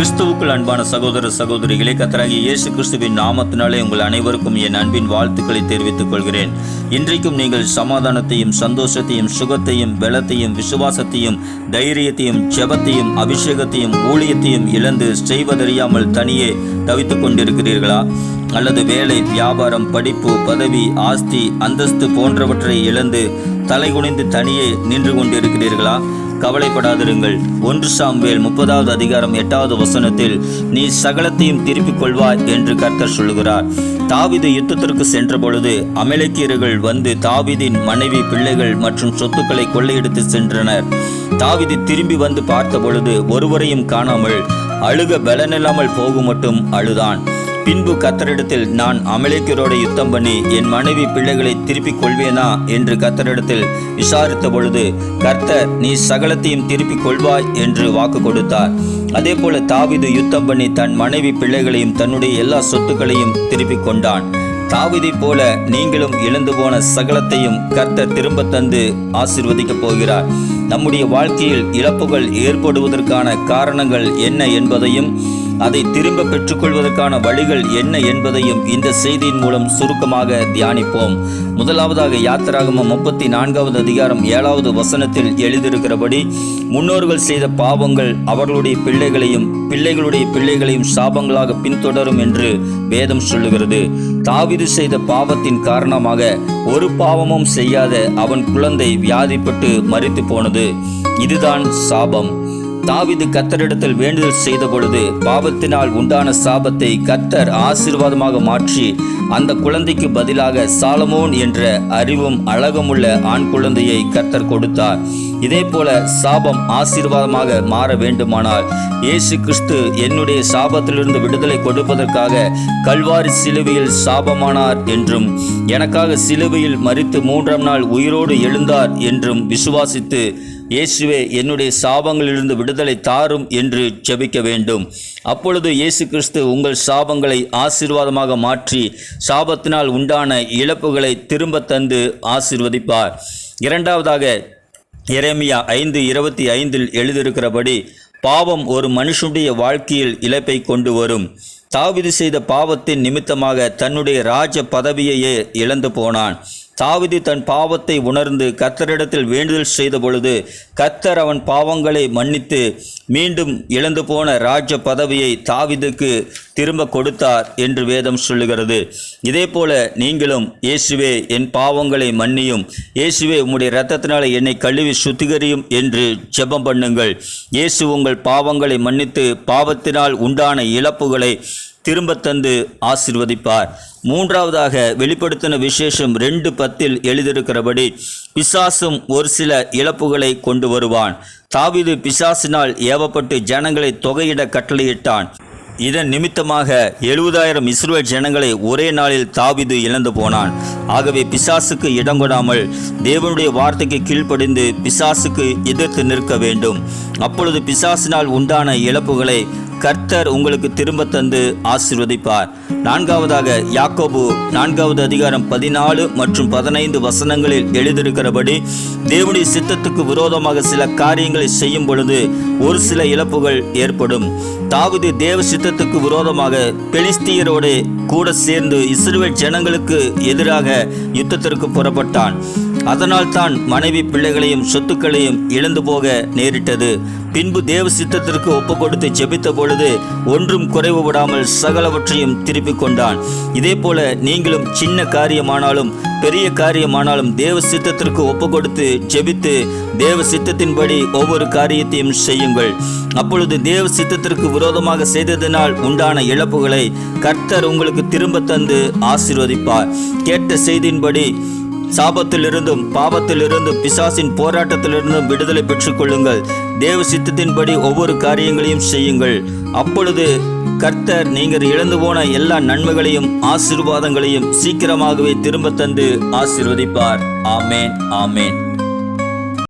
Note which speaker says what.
Speaker 1: கிறிஸ்துவுக்குள் அன்பான சகோதர சகோதரிகளே கத்தராகி இயேசு கிறிஸ்துவின் நாமத்தினாலே உங்கள் அனைவருக்கும் என் அன்பின் வாழ்த்துக்களை தெரிவித்துக் கொள்கிறேன். இன்றைக்கும் நீங்கள் சமாதானத்தையும் சந்தோஷத்தையும் சுகத்தையும் பலத்தையும் விசுவாசத்தையும் தைரியத்தையும் ஜெபத்தையும் அபிஷேகத்தையும் ஊழியத்தையும் இழந்து செய்வதறியாமல் தனியே தவித்துக் கொண்டிருக்கிறீர்களா? அல்லது வேலை வியாபாரம் படிப்பு பதவி ஆஸ்தி அந்தஸ்து போன்றவற்றை இழந்து தலைகுனிந்து தனியே நின்று கொண்டிருக்கிறீர்களா? கவலைப்படாதிருங்கள். ஒன்று சாம்வேல் முப்பதாவது அதிகாரம் எட்டாவது வசனத்தில் நீ சகலத்தையும் திருப்பிக் கொள்வாய் என்று கர்த்தர் சொல்லுகிறார். தாவிது யுத்தத்திற்கு சென்ற பொழுது அமலேக்கியர்கள் வந்து தாவிதின் மனைவி பிள்ளைகள் மற்றும் சொத்துக்களை கொள்ளையெடுத்து சென்றனர். தாவிது திரும்பி வந்து பார்த்த பொழுது ஒருவரையும் காணாமல் அழுக பலனில்லாமல் போகும் மட்டும் அழுதான். பின்பு கத்தரிடத்தில் நான் அமலேக்கியரோடு யுத்தம் பண்ணி என் மனைவி பிள்ளைகளை திருப்பிக் கொள்வேனா என்று கத்தரிடத்தில் விசாரித்த பொழுது கர்த்தர் நீ சகலத்தையும் திருப்பிக் கொள்வாய் என்று வாக்கு கொடுத்தார். அதே போல தாவிது யுத்தம் பண்ணி தன் மனைவி பிள்ளைகளையும் தன்னுடைய எல்லா சொத்துக்களையும் திருப்பிக் கொண்டான். தாவிதைப் போல நீங்களும் இழந்து போன சகலத்தையும் கர்த்தர் திரும்ப தந்து ஆசிர்வதிக்கப் போகிறார். நம்முடைய வாழ்க்கையில் இழப்புகள் ஏற்படுவதற்கான காரணங்கள் என்ன என்பதையும் அதை திரும்ப பெற்றுக்கொள்வதற்கான வழிகள் என்ன என்பதையும் இந்த செய்தியின் மூலம் சுருக்கமாக தியானிப்போம். முதலாவதாக யாத்திராகமம் முப்பத்தி நான்காவது அதிகாரம் ஏழாவது வசனத்தில் எழுதியிருக்கிறபடி முன்னோர்கள் செய்த பாவங்கள் அவர்களுடைய பிள்ளைகளையும் பிள்ளைகளுடைய பிள்ளைகளையும் சாபங்களாக பின்தொடரும் என்று வேதம் சொல்லுகிறது. தாவிது செய்த பாவத்தின் காரணமாக ஒரு பாவமும் செய்யாத அவன் குழந்தை வியாதிப்பட்டு மறித்து போனது இதுதான் சாபம். தாவிது கத்தரிடத்தில் வேண்டுதல் செய்த பொழுது பாவத்தினால் உண்டான சாபத்தை கத்தர் ஆசீர்வாதமாக மாற்றி அந்த குழந்தைக்கு பதிலாக சாலமோன் என்ற அறிவும் அழகமுள்ள ஆண் குழந்தையை கத்தர் கொடுத்தார். இதே போல சாபம் ஆசீர்வாதமாக மாற வேண்டுமானால் இயேசு கிறிஸ்து என்னுடைய சாபத்திலிருந்து விடுதலை கொடுப்பதற்காக கல்வாரி சிலுவையில் சாபமானார் என்றும் எனக்காக சிலுவையில் மறித்து மூன்றாம் நாள் உயிரோடு எழுந்தார் என்றும் விசுவாசித்து இயேசுவே என்னுடைய சாபங்களிலிருந்து விடுதலை தாரும் என்று ஜெபிக்க வேண்டும். அப்பொழுது இயேசு கிறிஸ்து உங்கள் சாபங்களை ஆசீர்வாதமாக மாற்றி சாபத்தினால் உண்டான இழப்புகளை திரும்ப தந்து ஆசீர்வதிப்பார். இரண்டாவதாக எரேமியா ஐந்து இருபத்தி ஐந்தில் எழுதியிருக்கிறபடி பாவம் ஒரு மனுஷனுடைய வாழ்க்கையில் இழப்பை கொண்டு வரும். தாவிது செய்த பாவத்தின் நிமித்தமாக தன்னுடைய ராஜ பதவியையே இழந்து போனான். தாவிது தன் பாவத்தை உணர்ந்து கத்தரிடத்தில் வேண்டுதல் செய்த பொழுது கத்தர் அவன் பாவங்களை மன்னித்து மீண்டும் இழந்து போன ராஜ பதவியை தாவிதுக்கு திரும்ப கொடுத்தார் என்று வேதம் சொல்லுகிறது. இதே போல நீங்களும் இயேசுவே என் பாவங்களை மன்னியும். இயேசுவே உம்முடைய இரத்தத்தினால் என்னை கழுவி சுத்திகரியும் என்று ஜெபம் பண்ணுங்கள். இயேசு உங்கள் பாவங்களை மன்னித்து பாவத்தினால் உண்டான இழப்புகளை திரும்ப தந்து ஆசிர்வதிப்பார். மூன்றாவதாக வெளிப்படுத்தின விசேஷம் ரெண்டு பத்தில் எழுதியிருக்கிறபடி பிசாசும் ஒரு சில இழப்புகளை கொண்டு வருவான். தாவிது பிசாசினால் ஏவப்பட்டு ஜனங்களை தொகையிட கட்டளையிட்டான். இதன் நிமித்தமாக எழுபதாயிரம் இஸ்ரேல் ஜனங்களை ஒரே நாளில் தாவிது இழந்து போனான். ஆகவே பிசாசுக்கு இடம் கொடாமல் தேவனுடைய வார்த்தைக்கு கீழ்ப்படிந்து பிசாசுக்கு எதிர்த்து நிற்க வேண்டும். அப்பொழுது பிசாசினால் உண்டான இழப்புகளை கர்த்தர் உங்களுக்கு திரும்ப தந்து ஆசிர்வதிப்பார். நான்காவதாக யாக்கோபு நான்காவது அதிகாரம் பதினாலு மற்றும் பதினைந்து வசனங்களில் எழுதியிருக்கிறபடி தேவனுடைய சித்தத்துக்கு விரோதமாக சில காரியங்களை செய்யும் பொழுது ஒரு சில இழப்புகள் ஏற்படும். தாவிது தேவ சித்தத்துக்கு விரோதமாக பெலிஸ்தியரோடு கூட சேர்ந்து இஸ்ரேல் ஜனங்களுக்கு எதிராக யுத்தத்திற்கு புறப்பட்டான். அதனால் தான் மனைவி பிள்ளைகளையும் சொத்துக்களையும் இழந்து போக நேரிட்டது. பின்பு தேவ சித்தத்திற்கு ஒப்பு கொடுத்து ஜெபித்த பொழுது ஒன்றும் குறைவு விடாமல் சகலவற்றையும் திருப்பிக் கொண்டான். இதே போல நீங்களும் சின்ன காரியமானாலும் பெரிய காரியமானாலும் தேவ சித்தத்திற்கு ஒப்பு கொடுத்து ஜெபித்து தேவ சித்தத்தின்படி ஒவ்வொரு காரியத்தையும் செய்யுங்கள். அப்பொழுது தேவ சித்தத்திற்கு விரோதமாக செய்ததினால் உண்டான இழப்புகளை கர்த்தர் உங்களுக்கு திரும்ப தந்து ஆசீர்வதிப்பார். கேட்ட செய்தியின்படி சாபத்திலிருந்தும் பாவத்திலிருந்தும் பிசாசின் போராட்டத்திலிருந்தும் விடுதலை பெற்றுக்கொள்ளுங்கள் தேவ சித்தத்தின்படி ஒவ்வொரு காரியங்களையும் செய்யுங்கள். அப்பொழுது கர்த்தர் நீங்கள் இழந்து போன எல்லா நன்மைகளையும் ஆசீர்வாதங்களையும் சீக்கிரமாகவே திரும்ப தந்து ஆசீர்வதிப்பார். ஆமேன் ஆமேன்.